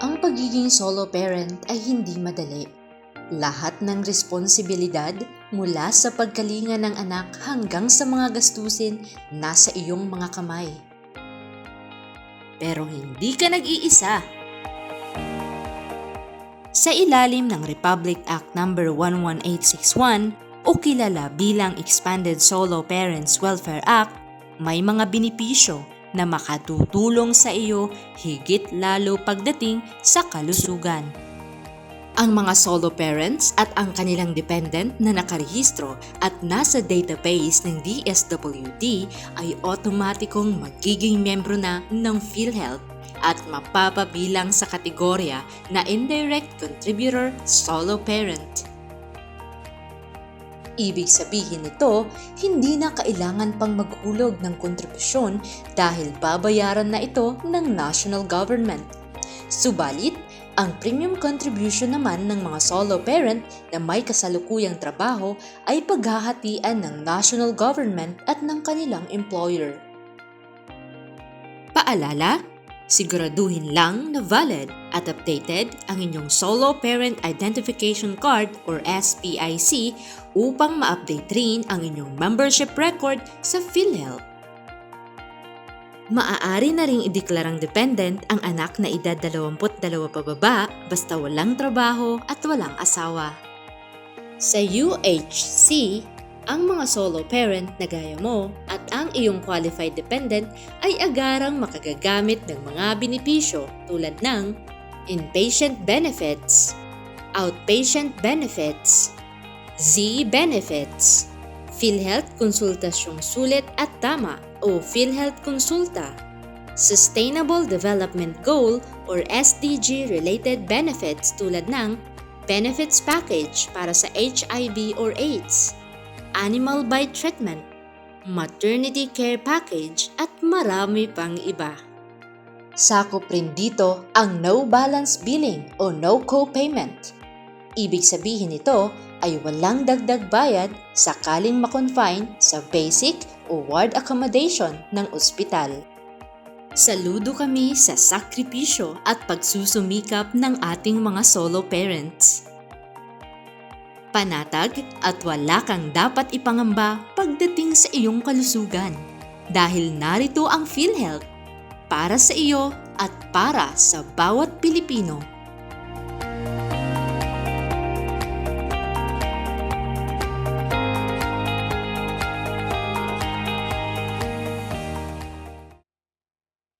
Ang pagiging solo parent ay hindi madali. Lahat ng responsibilidad mula sa pagkalinga ng anak hanggang sa mga gastusin nasa iyong mga kamay. Pero hindi ka nag-iisa. Sa ilalim ng Republic Act No. 11861 o kilala bilang Expanded Solo Parents Welfare Act, may mga benepisyo na makatutulong sa iyo higit lalo pagdating sa kalusugan. Ang mga solo parents at ang kanilang dependent na nakarehistro at nasa database ng DSWD ay otomatikong magiging membro na ng PhilHealth at mapapabilang sa kategorya na Indirect Contributor Solo Parent. Ibig sabihin nito, hindi na kailangan pang maghulog ng kontribusyon dahil babayaran na ito ng national government. Subalit, ang premium contribution naman ng mga solo parent na may kasalukuyang trabaho ay paghahatian ng national government at ng kanilang employer. Paalala, siguraduhin lang na valid at updated ang inyong Solo Parent Identification Card or SPIC upang ma-update rin ang inyong membership record sa PhilHealth. Maaari na ring ideklarang dependent ang anak na edad 22 pababa basta walang trabaho at walang asawa. Sa UHC, ang mga solo parent na gaya mo at ang iyong qualified dependent ay agarang makagagamit ng mga benepisyo tulad ng inpatient benefits, outpatient benefits, Z-benefits, PhilHealth konsultasyong sulit at tama o PhilHealth Konsulta, Sustainable Development Goal or SDG related benefits tulad ng benefits package para sa HIV or AIDS, animal bite treatment, maternity care package at marami pang iba. Sakop rin dito ang no balance billing o no co-payment. Ibig sabihin nito ay walang dagdag bayad sakaling makonfine sa basic o ward accommodation ng ospital. Saludo kami sa sakripisyo at pagsusumikap ng ating mga solo parents. Panatag at wala kang dapat ipangamba pagdating sa iyong kalusugan. Dahil narito ang PhilHealth para sa iyo at para sa bawat Pilipino